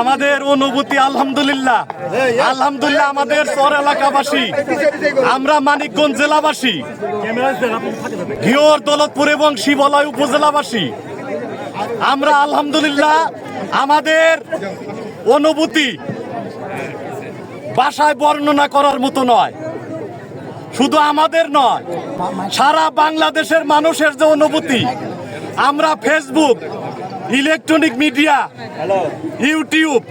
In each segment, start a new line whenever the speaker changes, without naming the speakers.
আমাদের অনুভূতি, আলহামদুলিল্লাহ। আলহামদুলিল্লাহ, আমাদের চর এলাকাবাসী। আমরা মানিকগঞ্জ জেলাবাসী। ঘিওর, দৌলতপুর এবং শিবলয় উপজেলাবাসী। আমরা আলহামদুলিল্লাহ, আমাদের অনুভূতি ভাষায় বর্ণনা করার মতো নয়। শুধু আমাদের নয়, সারা বাংলাদেশের মানুষের যে অনুভূতি, আমরা ফেসবুক ইলেকট্রনিক মিডিয়া ইউটিউব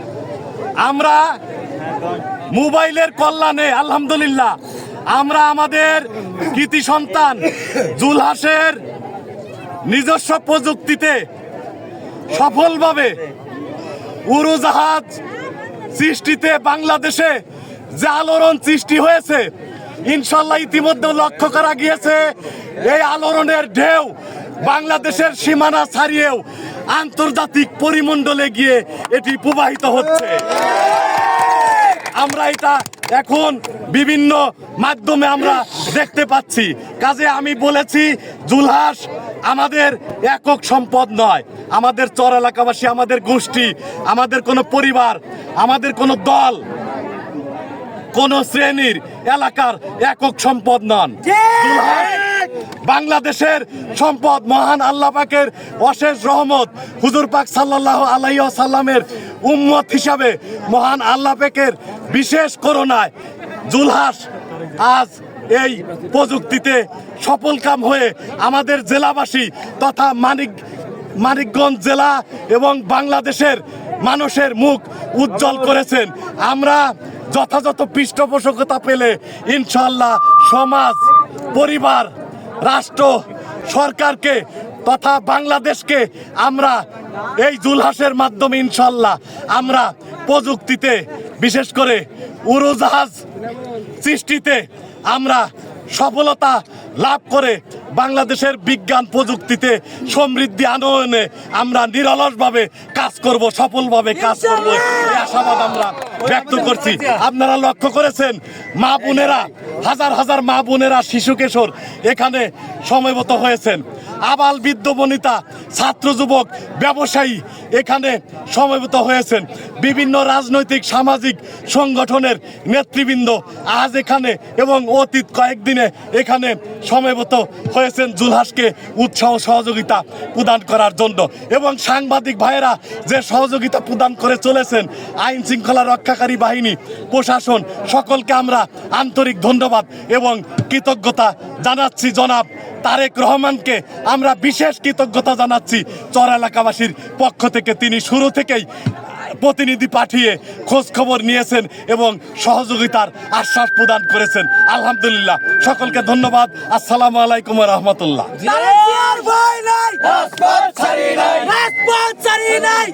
আমরা মোবাইলের কল্যাণে, আলহামদুলিল্লাহ, আমরা আমাদের কৃতি সন্তান জুলহাসের নিজস্ব প্রযুক্তিতে সফলভাবে উড়োজাহাজ সৃষ্টিতে বাংলাদেশে যে আলোড়ন সৃষ্টি হয়েছে ইনশাল্লাহ ইতিমধ্যে লক্ষ্য করা গিয়েছে, এই আলোড়নের ঢেউ বাংলাদেশের সীমানা ছাড়িয়েও আন্তর্জাতিক পরিমণ্ডলে গিয়ে এটি প্রবাহিত হচ্ছে। আমরা এটা এখন বিভিন্ন মাধ্যমে আমরা দেখতে পাচ্ছি। কাজে আমি বলেছি, জুলহাস আমাদের একক সম্পদ নয়। আমাদের চর এলাকাবাসী, আমাদের গোষ্ঠী, আমাদের কোনো পরিবার, আমাদের কোনো দল কোন শ্রেণির এলাকার একক সম্পদ নন। বাংলাদেশের সম্পদ মহান আল্লাহ পাকের অশেষ রহমত হুজুর পাক সাল্লাহ আলাই সাল্লামের উম্মত হিসাবে মহান আল্লাহ পাকের বিশেষ করোনায় জুলহাস আজ এই প্রযুক্তিতে সফল কাম হয়ে আমাদের জেলাবাসী তথা মানিক মানিকগঞ্জ জেলা এবং বাংলাদেশের মানুষের মুখ উজ্জ্বল করেছেন। আমরা যথাযথ পৃষ্ঠপোষকতা পেলে ইনশাল্লাহ সমাজ, পরিবার, রাষ্ট্র, সরকারকে তথা বাংলাদেশকে আমরা এই জুলহাসের মাধ্যমে ইনশাল্লাহ আমরা প্রযুক্তিতে, বিশেষ করে উড়োজাহাজ সৃষ্টিতে আমরা সফলতা লাভ করে বাংলাদেশের বিজ্ঞান প্রযুক্তিতে সমৃদ্ধি আনয়নে আমরা নিরলসভাবে কাজ করব, সফলভাবে কাজ করব আশাবাদ আমরা ব্যক্ত করছি। আপনারা লক্ষ্য করেছেন, মা বোনেরা, হাজার হাজার মা বোনেরা শিশু কিশোর এখানে সময়মত হয়েছেন। আবাল বৃদ্ধ বনিতা, ছাত্র যুবক, ব্যবসায়ী এখানে সমবেত হয়েছেন। বিভিন্ন রাজনৈতিক, সামাজিক সংগঠনের নেতৃবৃন্দ আজ এখানে এবং অতীত কয়েকদিনে এখানে সমবেত হয়েছেন জুলহাসকে উৎসাহ সহযোগিতা প্রদান করার জন্য। এবং সাংবাদিক ভাইয়েরা যে সহযোগিতা প্রদান করে চলেছেন, আইন শৃঙ্খলা রক্ষাকারী বাহিনী, প্রশাসন, সকলকে আমরা আন্তরিক ধন্যবাদ এবং কৃতজ্ঞতা জানাচ্ছি জনাব তারেক রহমানকে আমরা বিশেষ কৃতজ্ঞতা জানাচ্ছি। চর এলাকাবাসীর পক্ষ থেকে তিনি শুরু থেকেই প্রতিনিধি পাঠিয়ে খোঁজ খবর নিয়েছেন এবং সহযোগিতার আশ্বাস প্রদান করেছেন। আলহামদুলিল্লাহ। সকলকে ধন্যবাদ। আসসালামু আলাইকুম রহমতুল্লাহ।
নাই।